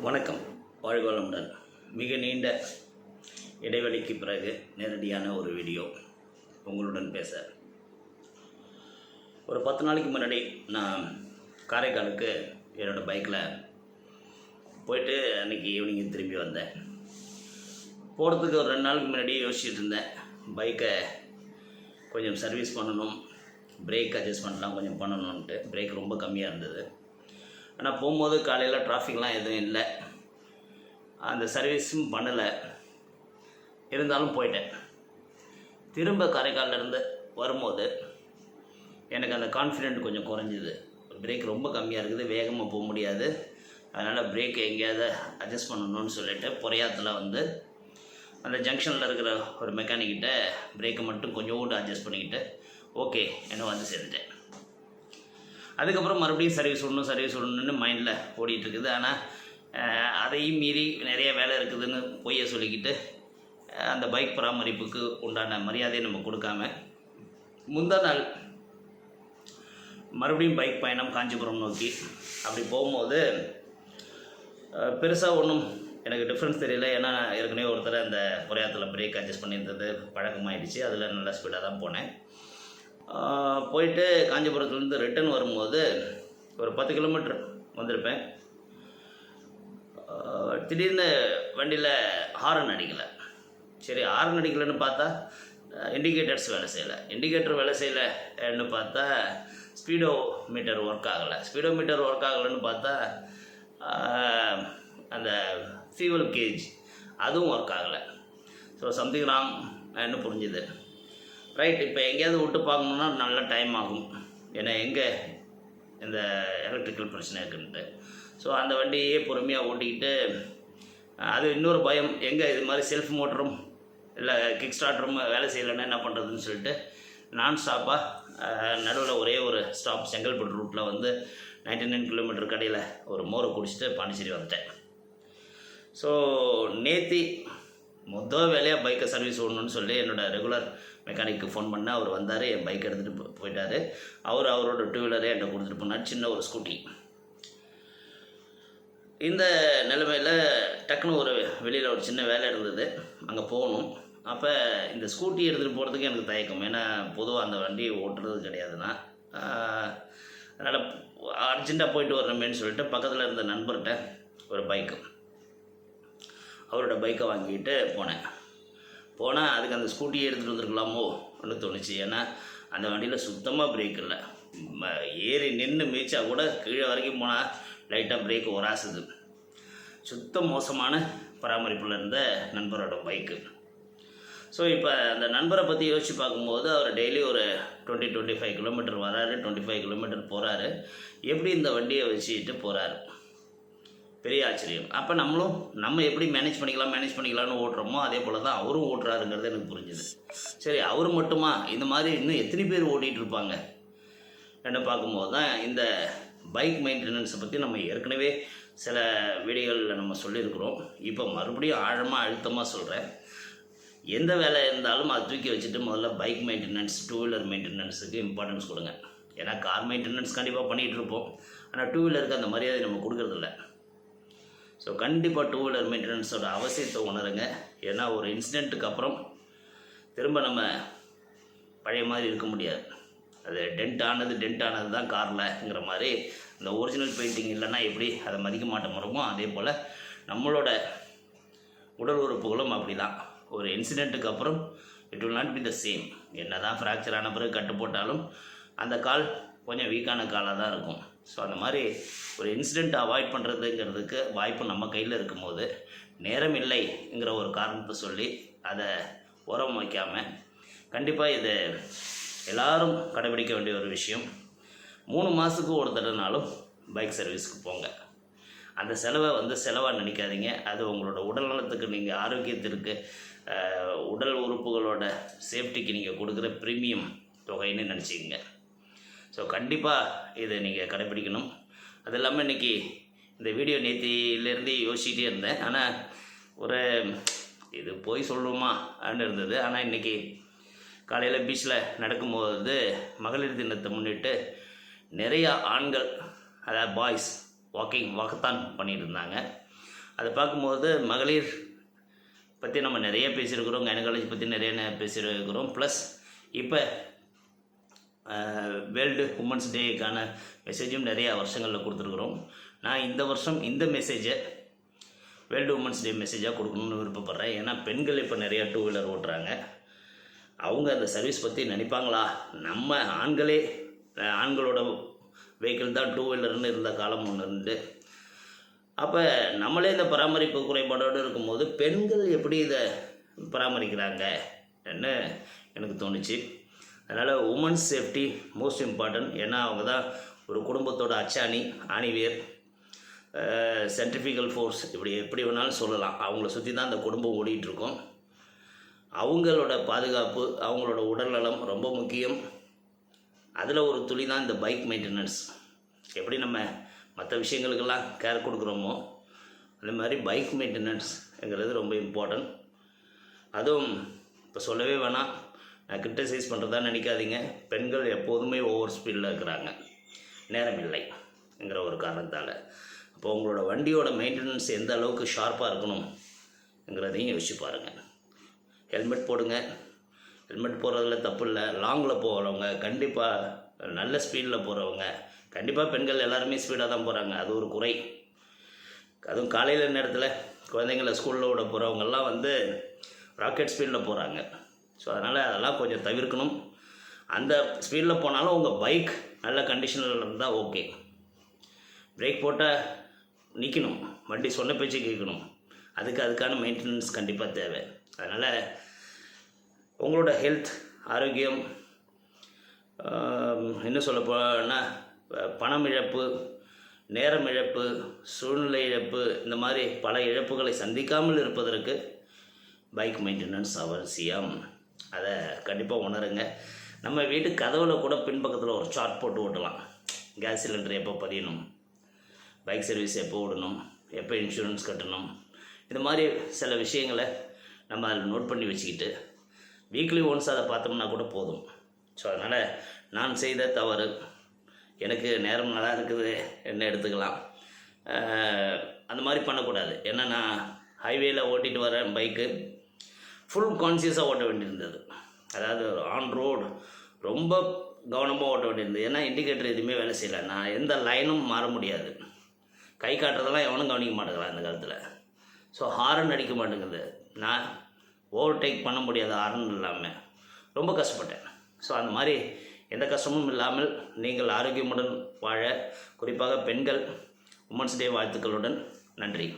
வணக்கம். வாழ்க வளமுடன் மிக நீண்ட இடைவெளிக்கு பிறகு நேரடியான ஒரு வீடியோ உங்களுடன் பேச. ஒரு பத்து நாளைக்கு முன்னாடி நான் காரைக்காலுக்கு என்னோடய பைக்கில் போயிட்டு அன்றைக்கி ஈவினிங் திரும்பி வந்தேன். போகிறதுக்கு ஒரு ரெண்டு நாளுக்கு முன்னாடி யோசிச்சுட்டு இருந்தேன். பைக்கை கொஞ்சம் சர்வீஸ் பண்ணணும். பிரேக் அட்ஜஸ்ட்மெண்ட்லாம் கொஞ்சம் பண்ணணுன்ட்டு பிரேக் ரொம்ப கம்மியாக இருந்தது. ஆனால் போகும்போது காலையில் டிராஃபிக்லாம் எதுவும் இல்லை. அந்த சர்வீஸும் பண்ணலை. இருந்தாலும் போயிட்டேன். திரும்ப காரைக்கால்லேருந்து வரும்போது எனக்கு அந்த கான்ஃபிடென்ட் கொஞ்சம் குறைஞ்சிது. பிரேக் ரொம்ப கம்மியாக இருக்குது வேகமாக போக முடியாது. அதனால் பிரேக் எங்கேயாவது அட்ஜஸ்ட் பண்ணணும்னு சொல்லிட்டு பொறையாத்தில் வந்து அந்த ஜங்ஷனில் இருக்கிற ஒரு மெக்கானிக்கிட்ட பிரேக்கை மட்டும் கொஞ்சோண்டு அட்ஜஸ்ட் பண்ணிக்கிட்டு ஓகே என்ன வந்து சேர்ந்துட்டேன். அதுக்கப்புறம் மறுபடியும் சர்வீஸ் விடணும் சர்வீஸ் விடணும்னு மைண்டில் ஓடிட்டுருக்குது. ஆனால் அதையும் மீறி நிறைய வேலை இருக்குதுன்னு பொய்ய சொல்லிக்கிட்டு அந்த பைக் பராமரிப்புக்கு உண்டான மரியாதையை நம்ம கொடுக்காம முந்தா நாள் மறுபடியும் பைக் பயணம் காஞ்சிபுரம் நோக்கி அப்படி போகும்போது பெருசாக ஒன்றும் எனக்கு டிஃப்ரென்ஸ் தெரியல. ஏன்னா ஏற்கனவே ஒருத்தர் அந்த புறையாத்தில் பிரேக் அட்ஜஸ்ட் பண்ணியிருந்தது பழக்கமாயிடுச்சு. அதில் நல்லா ஸ்பீடாக தான் போனேன். போயிட்டு காஞ்சிபுரத்துலேருந்து ரிட்டன் வரும்போது ஒரு பத்து கிலோமீட்டர் வந்திருப்பேன். திடீர்னு வண்டியில் ஹாரன் அடிக்கலை. சரி ஹாரன் அடிக்கலைன்னு பார்த்தா இண்டிகேட்டர்ஸ் வேலை செய்யலை. இண்டிகேட்டர் வேலை செய்யலைன்னு பார்த்தா ஸ்பீடோ மீட்டர் ஒர்க் ஆகலை. ஸ்பீடோ மீட்டர் ஒர்க் ஆகலைன்னு பார்த்தா அந்த ஃபியூவல் கேஜ் அதுவும் ஒர்க் ஆகலை. ஸோ சம்திங் என்ன புரிஞ்சுது? ரைட் இப்போ எங்கேயாவது விட்டு பார்க்கணுன்னா நல்ல டைம் ஆகும். ஏன்னா எங்கே இந்த எலக்ட்ரிக்கல் பிரச்சனை இருக்குன்ட்டு. ஸோ அந்த வண்டியே பொறுமையாக ஓட்டிக்கிட்டு அது இன்னொரு பயம். எங்கே இது மாதிரி செல்ஃப் மோட்டரும் இல்லை கிக் ஸ்டார்டரும் வேலை செய்யலைன்னா என்ன பண்ணுறதுன்னு சொல்லிட்டு நான் ஸ்டாப்பாக நடுவில் ஒரே ஒரு ஸ்டாப் செங்கல்பட்டு ரூட்டில் வந்து 99 நைன் கிலோமீட்டர் கடையில் ஒரு மோரை குடிச்சிட்டு பாண்டிச்சேரி வந்துட்டேன். ஸோ நேத்தி மொதல் வேலையாக பைக்கை சர்வீஸ் விடணும்னு சொல்லி என்னோடய ரெகுலர் மெக்கானிக்கு ஃபோன் பண்ணால் அவர் வந்தார் என் பைக் எடுத்துகிட்டு போயிட்டார். அவர் அவரோட டூ வீலரே என்கிட்ட கொடுத்துட்டு போனார் சின்ன ஒரு ஸ்கூட்டி இந்த நிலைமையில் டக்குன்னு ஒரு வெளியில் ஒரு சின்ன வேலை இருந்தது. அங்கே போகணும். அப்போ இந்த ஸ்கூட்டி எடுத்துகிட்டு போகிறதுக்கு எனக்கு தயக்கம். ஏன்னா பொதுவாக அந்த வண்டியை ஓட்டுறது கிடையாதுன்னா அதனால் அர்ஜெண்ட்டாக போயிட்டு வரணுமேன்னு சொல்லிட்டு பக்கத்தில் இருந்த நண்பர்கிட்ட ஒரு பைக்கு அவரோட பைக்கை வாங்கிக்கிட்டு போனேன். போனால் அதுக்கு அந்த ஸ்கூட்டியை எடுத்துகிட்டு வந்திருக்கலாமோ அப்படின்னு தோணுச்சு. ஏன்னா அந்த வண்டியில் சுத்தமாக பிரேக் இல்லை. ஏறி நின்று மீச்சா கூட கீழே வரைக்கும் போனால் லைட்டாக பிரேக் ஒராசுது சுத்த மோசமான பராமரிப்பில் இருந்த நண்பரோட பைக்கு ஸோ இப்போ அந்த நண்பரை பற்றி யோசிச்சு பார்க்கும்போது அவர் டெய்லி ஒரு டுவெண்ட்டி டுவெண்ட்டி ஃபைவ் கிலோமீட்டர் வராரு டுவெண்ட்டி ஃபைவ் கிலோமீட்டர் போகிறாரு எப்படி இந்த வண்டியை வச்சுக்கிட்டு போகிறாரு பெரிய ஆச்சரியம். அப்போ நம்மளும் நம்ம எப்படி மேனேஜ் பண்ணிக்கலாம் மேனேஜ் பண்ணிக்கலாம்னு ஓட்டுறோமோ அதே போல் தான் அவரும் ஓட்டுறாருங்கிறது எனக்கு புரிஞ்சுது. சரி அவர் மட்டுமா? இந்த மாதிரி இன்னும் எத்தனை பேர் ஓட்டிகிட்டு இருப்பாங்க? என்ன பார்க்கும்போது தான் இந்த பைக் மெயின்டெனன்ஸை பற்றி நம்ம ஏற்கனவே சில வீடியோவில் நம்ம சொல்லியிருக்கிறோம். இப்போ மறுபடியும் ஆழமாக அழுத்தமாக சொல்கிறேன் எந்த வேலை இருந்தாலும் அதை தூக்கி வச்சுட்டு முதல்ல பைக் மெயின்டெனன்ஸ் டூ வீலர் மெயின்டெனன்ஸுக்கு இம்பார்ட்டன்ஸ் கொடுங்க. ஏன்னா கார் மெயின்டெனன்ஸ் கண்டிப்பாக பண்ணிகிட்டு இருப்போம். ஆனால் டூ வீலருக்கு அந்த மரியாதை நம்ம கொடுக்கறதில்ல. ஸோ கண்டிப்பாக டூ வீலர் மெயின்டெனன்ஸோட அவசியத்தை உணருங்க. ஏன்னா ஒரு இன்சிடெண்ட்டுக்கு அப்புறம் திரும்ப நம்ம பழைய மாதிரி இருக்க முடியாது. அது டென்ட் ஆனது டென்ட் ஆனது தான் காரில்ங்கிற மாதிரி இந்த ஒரிஜினல் பெயிண்டிங் இல்லைன்னா எப்படி அதை மதிக்க மாட்டோமோ அதே போல் நம்மளோட உடல் உறுப்புகளும் அப்படி தான் ஒரு இன்சிடெண்ட்டுக்கு அப்புறம் it will not be the same என்ன தான் ஃப்ராக்சர் ஆன பிறகு கட்டு போட்டாலும் அந்த கால் கொஞ்சம் வீக்கான காலாக தான் இருக்கும். ஸோ அந்த மாதிரி ஒரு இன்சிடெண்ட் அவாய்ட் பண்ணுறதுங்கிறதுக்கு வாய்ப்பு நம்ம கையில் இருக்கும்போது நேரம் இல்லைங்கிற ஒரு காரணத்தை சொல்லி அதை உரம் வைக்காமல் கண்டிப்பாக இது எல்லாரும் கடைபிடிக்க வேண்டிய ஒரு விஷயம். மூணு மாதத்துக்கு ஒரு தடவைனாலும் பைக் சர்வீஸ்க்கு போங்க. அந்த செலவை வந்து செலவாக நினைக்காதீங்க. அது உங்களோட உடல் நலத்துக்கு நீங்கள் ஆரோக்கியத்திற்கு உடல் உறுப்புகளோட சேஃப்டிக்கு நீங்கள் கொடுக்குற ப்ரீமியம் தொகைன்னு நினச்சிக்கங்க. ஸோ கண்டிப்பாக இதை நீங்கள் கடைப்பிடிக்கணும் அது இல்லாமல் இன்றைக்கி இந்த வீடியோ நேத்தியிலேருந்தே யோசிச்சுட்டே இருந்தேன். ஆனால் ஒரு இது போய் சொல்லுமா அப்படின்னு இருந்தது. ஆனால் இன்றைக்கி காலையில் பீச்சில் நடக்கும்போது மகளிர் தினத்தை முன்னிட்டு நிறையா ஆண்கள் அதாவது பாய்ஸ் வாக்கிங் வாக்கத்தான் பண்ணிகிட்டு இருந்தாங்க அதை பார்க்கும்போது மகளிர் பற்றி நம்ம நிறைய பேசியிருக்கிறோம். கைனகாலஜி பற்றி நிறைய பேசியிருக்கிறோம். ப்ளஸ் இப்போ வேர்ல்டு உமன்ஸ் டேக்கான மெசேஜும் நிறையா வருஷங்களில் கொடுத்துருக்குறோம். நான் இந்த வருஷம் இந்த மெசேஜை வேர்ல்டு உமன்ஸ் டே மெசேஜாக கொடுக்கணும்னு விருப்பப்படுறேன். ஏன்னா பெண்கள் இப்போ நிறையா டூ வீலர் ஓட்டுறாங்க. அவங்க அந்த சர்வீஸ் பற்றி நினைப்பாங்களா? நம்ம ஆண்களே ஆண்களோட வெஹிக்கிள் தான் டூ வீலர்னு இருந்த காலம் ஒன்று இருந்து. அப்போ நம்மளே இந்த பராமரிப்பு குறைபாடோடு இருக்கும்போது பெண்கள் எப்படி இதை பராமரிக்கிறாங்க? என்ன எனக்கு தோணுச்சு? அதனால் உமன்ஸ் சேஃப்டி மோஸ்ட் இம்பார்ட்டன்ட் ஏன்னா அவங்க தான் ஒரு குடும்பத்தோட அச்சாணி ஆணிவேர் சென்ட்ரிஃபிகல் ஃபோர்ஸ் இப்படி எப்படி வேணாலும் சொல்லலாம். அவங்கள சுற்றி தான் அந்த குடும்பம் ஓடிட்டுருக்கோம். அவங்களோட பாதுகாப்பு அவங்களோட உடல்நலம் ரொம்ப முக்கியம். அதில் ஒரு துளி தான் இந்த பைக் மெயின்டெனன்ஸ் எப்படி நம்ம மற்ற விஷயங்களுக்கெல்லாம் கேர் கொடுக்குறோமோ அந்த மாதிரி பைக் மெயின்டெனன்ஸ்ங்கிறது ரொம்ப இம்பார்ட்டன்ட் அதுவும் இப்போ சொல்லவே வேணாம். நான் கிரிட்டிசைஸ் பண்ணுறதா நினைக்காதீங்க. பெண்கள் எப்போதுமே ஓவர் ஸ்பீடில் இருக்கிறாங்க. நேரம் இல்லைங்கிற ஒரு காரணத்தால். அப்போ உங்களோட வண்டியோட மெயின்டெனன்ஸ் எந்த அளவுக்கு ஷார்ப்பாக இருக்கணும்ங்கிறதையும் யோசிச்சு பாருங்கள் ஹெல்மெட் போடுங்க. ஹெல்மெட் போடுறதுல தப்பு இல்லை. லாங்கில் போகிறவங்க கண்டிப்பாக நல்ல ஸ்பீடில் போகிறவங்க கண்டிப்பாக பெண்கள் எல்லாருமே ஸ்பீடாக தான் போகிறாங்க அது ஒரு குறை. அதுவும் காலையில் நேரத்தில் குழந்தைங்கள ஸ்கூலில் விட போகிறவங்கெல்லாம் வந்து ராக்கெட் ஸ்பீடில் போகிறாங்க ஸோ அதனால் அதெல்லாம் கொஞ்சம் தவிர்க்கணும். அந்த ஸ்பீடில் போனாலும் உங்கள் பைக் நல்ல கண்டிஷனில் இருந்தால் ஓகே பிரேக் போட்டால் நிற்கணும் வண்டி சொன்ன பேச்சு கேட்கணும். அதுக்கு அதுக்கான மெயின்டெனன்ஸ் கண்டிப்பாக தேவை. அதனால் உங்களோட ஹெல்த் ஆரோக்கியம் என்ன சொல்ல போனால் பணம் இழப்பு நேரம் இழப்பு சூழ்நிலை இழப்பு இந்த மாதிரி பல இழப்புகளை சந்திக்காமல் இருப்பதற்கு பைக் மெயின்டெனன்ஸ் அவசியம். அதை கண்டிப்பாக உணருங்க. நம்ம வீட்டு கதவில் கூட பின்பக்கத்தில் ஒரு சார்ட் போட்டு ஓட்டலாம். கேஸ் சிலிண்டர் எப்போ பதியணும்? பைக் சர்வீஸ் எப்போ விடணும் எப்போ இன்சூரன்ஸ் கட்டணும்? இந்த மாதிரி சில விஷயங்களை நம்ம அதில் நோட் பண்ணி வச்சுக்கிட்டு வீக்லி ஒன்ஸ் அதை பார்த்தோம்னா கூட போதும். ஸோ அதனால் நான் செய்த தவறு எனக்கு நேரம் நல்லா இருக்குது என்ன எடுத்துக்கலாம். அந்த மாதிரி பண்ணக்கூடாது. ஏன்னா நான் ஹைவேயில் ஓட்டிகிட்டு வரேன் பைக்கு ஃபுல் கான்சியஸாக ஓட்ட வேண்டியிருந்தது. அதாவது ஆன் ரோடு ரொம்ப கவனமாக ஓட்ட வேண்டியிருந்தது. ஏன்னா இண்டிகேட்டர் எதுவுமே வேலை செய்யலை. நான் எந்த லைனும் மாற முடியாது. கை காட்டுறதெல்லாம் எவனும் கவனிக்க மாட்டேங்கிறான் இந்த காலத்தில். ஸோ ஹாரன் அடிக்க மாட்டேங்குது. நான் ஓவர்டேக் பண்ண முடியாது ஹாரன் இல்லாமல் ரொம்ப கஷ்டப்பட்டேன். ஸோ அந்த மாதிரி எந்த கஷ்டமும் இல்லாமல் நீங்கள் ஆரோக்கியமுடன் வாழ. குறிப்பாக பெண்கள் உமன்ஸ் டே வாழ்த்துக்களுடன் நன்றி.